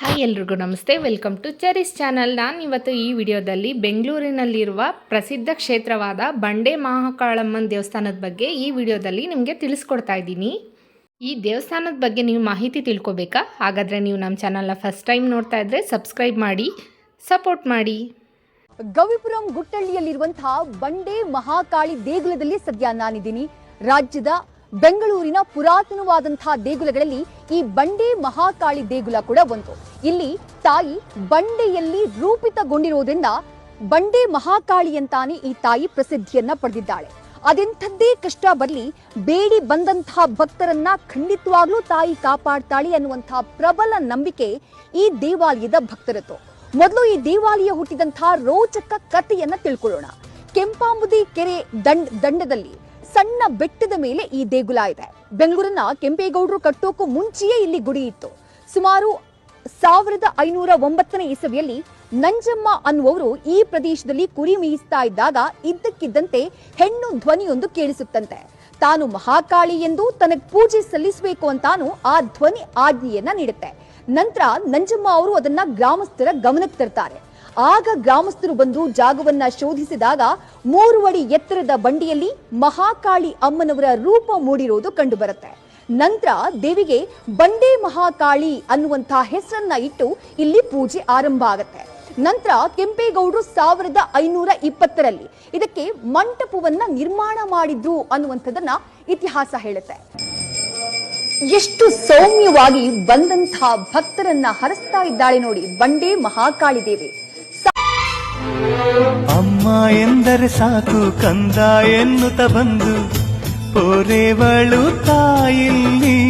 Hi ಎಲ್ರಿಗೂ ನಮಸ್ತೆ. Welcome to cherish channel ನಾನು ಇವತ್ತು ಈ ವಿಡಿಯೋದಲ್ಲಿ ಬೆಂಗಳೂರಿನಲ್ಲಿರುವ ಪ್ರಸಿದ್ಧ ಕ್ಷೇತ್ರವಾದ ಬಂಡೆ ಮಹಾಕಾಳಮ್ಮನ ದೇವಸ್ಥಾನದ ಬಗ್ಗೆ ಈ ವಿಡಿಯೋದಲ್ಲಿ ನಿಮಗೆ ತಿಳಿಸ್ಕೊಡ್ತಾ ಇದ್ದೀನಿ. ಈ ದೇವಸ್ಥಾನದ ಬಗ್ಗೆ ನೀವು ಮಾಹಿತಿ ತಿಳ್ಕೊಬೇಕಾ? ಹಾಗಾದರೆ ನೀವು ನಮ್ಮ ಚಾನಲ್ನ ಫಸ್ಟ್ ಟೈಮ್ ನೋಡ್ತಾ ಇದ್ದರೆ ಸಬ್ಸ್ಕ್ರೈಬ್ ಮಾಡಿ ಸಪೋರ್ಟ್ ಮಾಡಿ. ಗವಿಪುರಂ ಗುಟ್ಟಳ್ಳಿಯಲ್ಲಿರುವಂತಹ ಬಂಡೆ ಮಹಾಕಾಳಿ ದೇಗುಲದಲ್ಲಿ ಸದ್ಯ ನಾನಿದ್ದೀನಿ. ರಾಜ್ಯದ ಬೆಂಗಳೂರಿನ ಪುರಾತನವಾದಂತಹ ದೇಗುಲಗಳಲ್ಲಿ ಈ ಬಂಡೆ ಮಹಾಕಾಳಿ ದೇಗುಲ ಕೂಡ ಒಂದು. ಇಲ್ಲಿ ತಾಯಿ ಬಂಡೆಯಲ್ಲಿ ರೂಪಿತಗೊಂಡಿರುವುದರಿಂದ ಬಂಡೆ ಮಹಾಕಾಳಿ ಅಂತಾನೆ ಈ ತಾಯಿ ಪ್ರಸಿದ್ಧಿಯನ್ನ ಪಡೆದಿದ್ದಾಳೆ. ಅದೆಂಥದ್ದೇ ಕಷ್ಟ ಬರಲಿ, ಬೇಡಿ ಬಂದಂತಹ ಭಕ್ತರನ್ನ ಖಂಡಿತವಾಗ್ಲೂ ತಾಯಿ ಕಾಪಾಡ್ತಾಳೆ ಅನ್ನುವಂತಹ ಪ್ರಬಲ ನಂಬಿಕೆ ಈ ದೇವಾಲಯದ ಭಕ್ತರದ್ದು. ಮೊದಲು ಈ ದೇವಾಲಯ ಹುಟ್ಟಿದಂತಹ ರೋಚಕ ಕಥೆಯನ್ನ ತಿಳ್ಕೊಳ್ಳೋಣ. ಕೆಂಪಾಂಬುದಿ ಕೆರೆ ದಂಡ್, ದಂಡದಲ್ಲಿ ಸಣ್ಣ ಬೆಟ್ಟದ ಮೇಲೆ ಈ ದೇಗುಲ ಇದೆ. ಬೆಂಗಳೂರನ್ನ ಕೆಂಪೇಗೌಡರು ಕಟ್ಟೋಕು ಮುಂಚೆಯೇ ಇಲ್ಲಿ ಗುಡಿ ಇತ್ತು. ಸುಮಾರು ಸಾವಿರದ ಐನೂರ ಒಂಬತ್ತನೇ ಇಸವಿಯಲ್ಲಿ ನಂಜಮ್ಮ ಅನ್ನುವರು ಈ ಪ್ರದೇಶದಲ್ಲಿ ಕುರಿ ಮೇಯಿಸ್ತಾ ಇದ್ದಾಗ ಇದ್ದಕ್ಕಿದ್ದಂತೆ ಹೆಣ್ಣು ಧ್ವನಿಯೊಂದು ಕೇಳಿಸುತ್ತಂತೆ. ತಾನು ಮಹಾಕಾಳಿ ಎಂದು ತನಗೆ ಪೂಜೆ ಸಲ್ಲಿಸಬೇಕು ಅಂತಾನು ಆ ಧ್ವನಿ ಆಜ್ಞೆಯನ್ನ ನೀಡುತ್ತೆ. ನಂತರ ನಂಜಮ್ಮ ಅವರು ಅದನ್ನ ಗ್ರಾಮಸ್ಥರ ಗಮನಕ್ಕೆ ತರ್ತಾರೆ. ಆಗ ಗ್ರಾಮಸ್ಥರು ಬಂದು ಜಾಗವನ್ನ ಶೋಧಿಸಿದಾಗ ಮೂರು ಅಡಿ ಎತ್ತರದ ಬಂಡಿಯಲ್ಲಿ ಮಹಾಕಾಳಿ ಅಮ್ಮನವರ ರೂಪ ಮೂಡಿರೋದು ಕಂಡುಬರುತ್ತೆ. ನಂತರ ದೇವಿಗೆ ಬಂಡೆ ಮಹಾಕಾಳಿ ಅನ್ನುವಂತಹ ಹೆಸರನ್ನ ಇಟ್ಟು ಇಲ್ಲಿ ಪೂಜೆ ಆರಂಭ ಆಗುತ್ತೆ. ನಂತರ ಕೆಂಪೇಗೌಡರು ಸಾವಿರದ ಐನೂರ ಇಪ್ಪತ್ತರಲ್ಲಿ ಇದಕ್ಕೆ ಮಂಟಪವನ್ನ ನಿರ್ಮಾಣ ಮಾಡಿದ್ರು ಅನ್ನುವಂಥದ್ದನ್ನ ಇತಿಹಾಸ ಹೇಳುತ್ತೆ. ಎಷ್ಟು ಸೌಮ್ಯವಾಗಿ ಬಂದಂತಹ ಭಕ್ತರನ್ನ ಹರಿಸ್ತಾ ಇದ್ದಾಳೆ ನೋಡಿ ಬಂಡೆ ಮಹಾಕಾಳಿ ದೇವಿ. ಅಮ್ಮ ಎಂದರೆ ಸಾಕು ಕಂದ ಎನ್ನುತ್ತ ಬಂದು, ಪೋರೆವಳು ತಾಯಿಲ್ಲಿ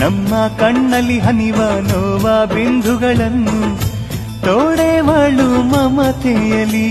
ನಮ್ಮ ಕಣ್ಣಲ್ಲಿ ಹನಿವ ನೋವ ಬಿಂದುಗಳನ್ನು, ತೋಡೆವಳು ಮಮತೆಯಲಿ